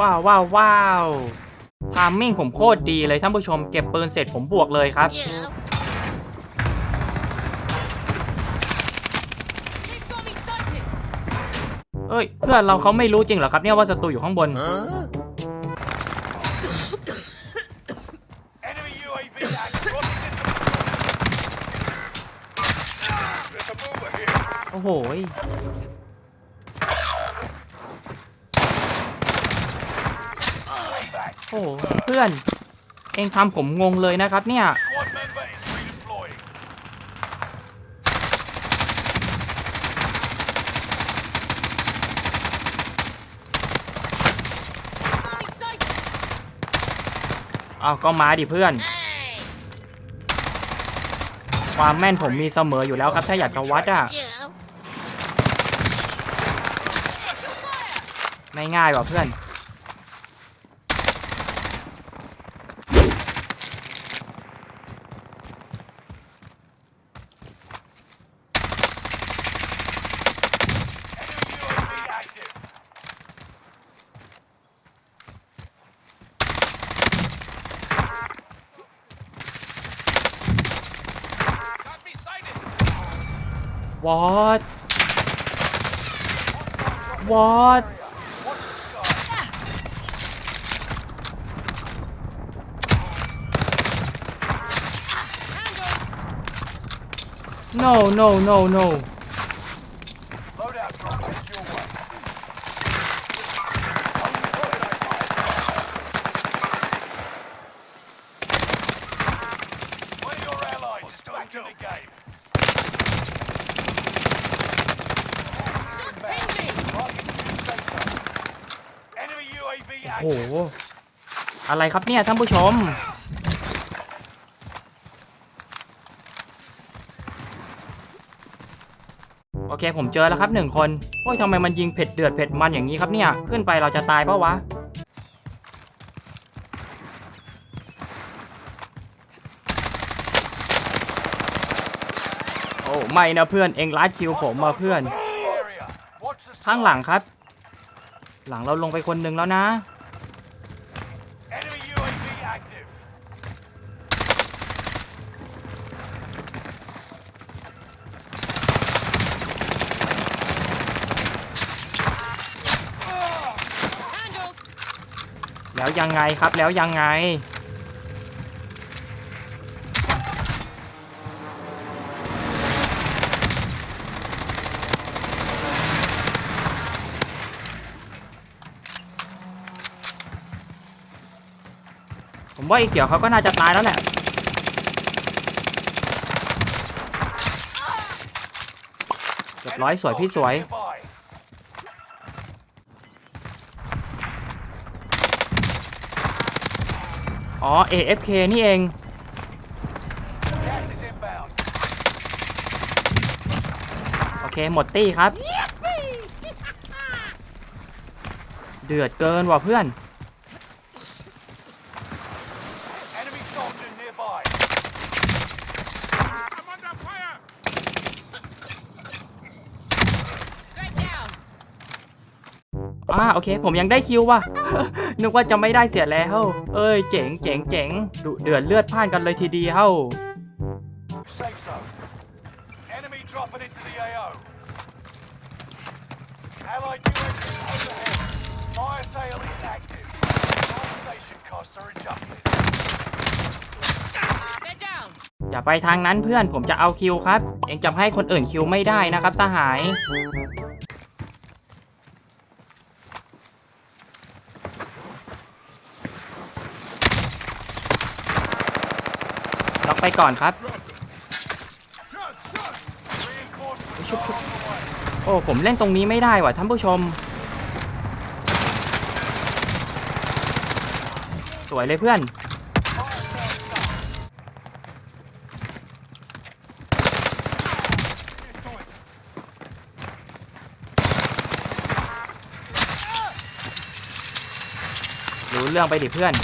ว้าวว้าวว้าวทามมิ่งผมโคตรดีเลยท่านผู้ชมเก็บปืนเสร็จผมบวกเลยครับ เอ้ย เพื่อนเราเขาไม่รู้จริงเหรอครับเนี่ยว่าศัตรูอยู่ข้างบน Enemy UAV active. Rocket into There's a mover here. โอ้โหย โอ้โหเพื่อน เองทำผมงงเลยนะครับเนี่ย Squad member is redeploying. เอาก็มาดิเพื่อน ความแม่นผมมีเสมออยู่แล้วครับถ้าอยากจะวัดอะไม่ง่ายว่ะเพื่อน What? What? No, no, no, no. โอ้โห อะไรครับเนี่ยท่านผู้ชม โอเคผมเจอแล้วครับหนึ่งคน โอ้ยทำไมมันยิงเผ็ดเดือดเผ็ดมันอย่างนี้ครับเนี่ย ขึ้นไปเราจะตายปะวะโอ้ไม่นะเพื่อนเองลัดคิวผมมาเพื่อน ข้างหลังครับ หลังเราลงไปคนหนึ่งแล้วนะ active. แล้วยังไงครับแล้วยังไง ผมว่าไอ้เกี่ยวเขาก็น่าจะตายแล้วแหละเรียบร้อยสวยพี่สวย อ๋อ AFK นี่เอง โอเค หมดตี้ครับ เดือดเกินว่ะเพื่อน Enemy soldier nearby. I'm under fire. อ่าโอเค ผมยังได้คิวว่ะ นึกว่าจะไม่ได้เสียแล้ว เอ้ยเจ๋งเจ๋งเจ๋งดุเดือดเลือดพล่านกันเลยทีเดียว Safe zone. Enemy dropping into the AO. Allied UAV overhead. Fire sale is active. All station costs are adjusted. อย่าไปทางนั้นเพื่อนผมจะเอาคิวครับ เองจะให้คนอื่นคิวไม่ได้นะครับสหาย ล็อกไปก่อนครับ ชุบชุบโอ้ ผมเล่นตรงนี้ไม่ได้ว่ะท่านผู้ชม สวยเลยเพื่อนู้เรื่องไปดิเพื่อน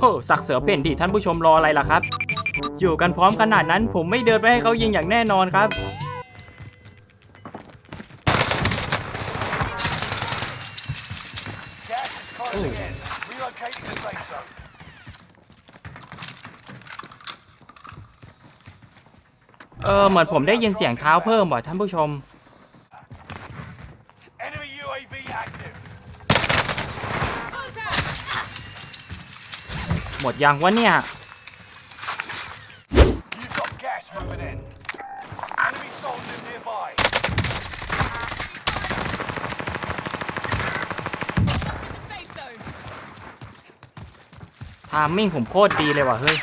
โหสักเสือเพ่นดิท่านผู้ชมรออะไรล่ะครับ อยู่กันพร้อมขนาดนั้น ผมไม่เดินไปให้เขายิงอย่างแน่นอนครับ เออเหมือนผมได้ยินเสียงเท้าเพิ่มว่ะท่านผู้ชม Enemy UAV active. หมดยังวะเนี่ย You've got gas moving in. Enemy soldiers nearby. Safe zone. ทามมิ่งผมโคตรดีเลยว่ะเฮ้ย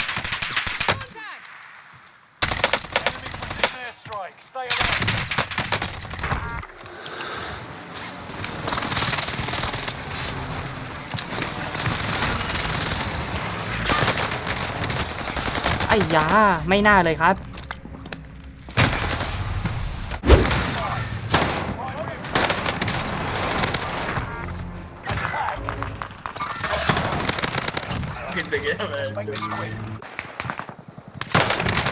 อ้ยาไม่น่าเลยครับ Make this quick.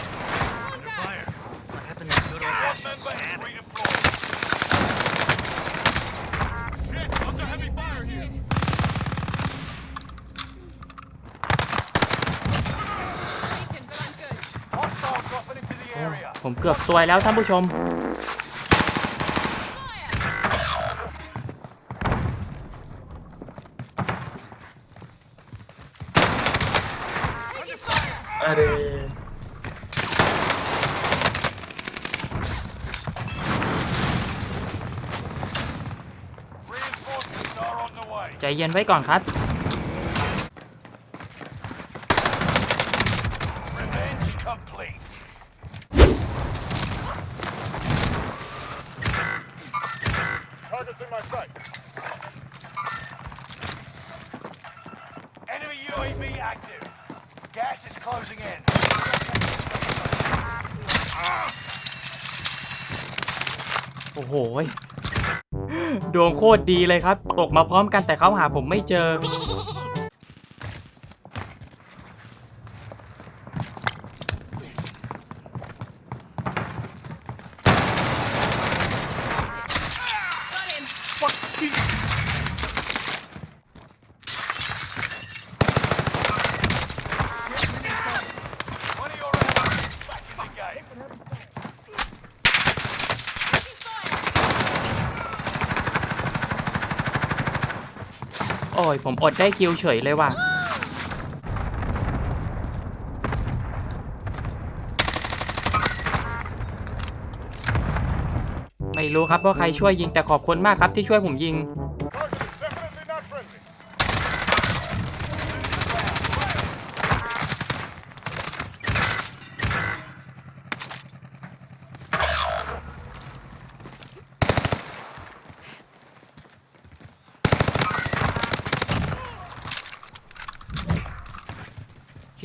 Contact. What happened to good old One fashioned member is stabbing? redeployed. Shit, under heavy fire here. Shaken, but I'm good. Hostile dropping into the area. ผมเกือบซวยแล้วท่านผู้ชม Fire. Taking fire. Reinforcements are on the way. ใจเย็นไว้ก่อนครับ my sight. Enemy UAV active. Gas is closing in. โอ้โหยดวงโคตรดีเลยครับ ตกมาพร้อมกันแต่เขาหาผมไม่เจอ โอ้ยผมอดได้คิวเฉยเลยว่ะไม่รู้ครับว่าใครช่วยยิงแต่ขอบคุณมากครับที่ช่วยผมยิง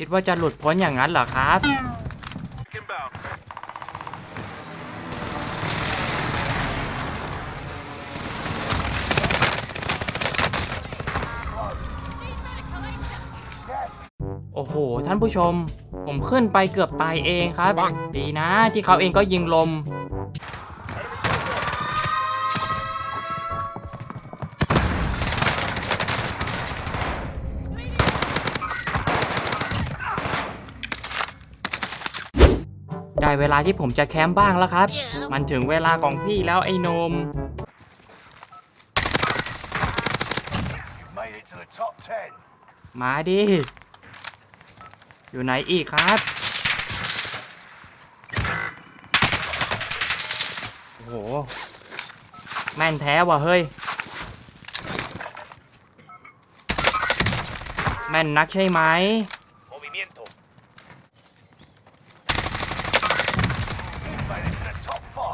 คิดว่าจะหลุดพ้นอย่างนั้นเหรอครับ Inbound. โอ้โห ท่านผู้ชม ผมขึ้นไปเกือบตายเองครับ ดีนะที่เขาเองก็ยิงลม ได้เวลาที่ผมจะแคมป์บ้างแล้วครับ มันถึงเวลาของพี่แล้วไอ้โนม You've made it to the top 10. มาดิ อยู่ไหนอีกครับ โอ้โห แม่นแท้ว่ะเฮ้ย แม่นนักใช่ไหม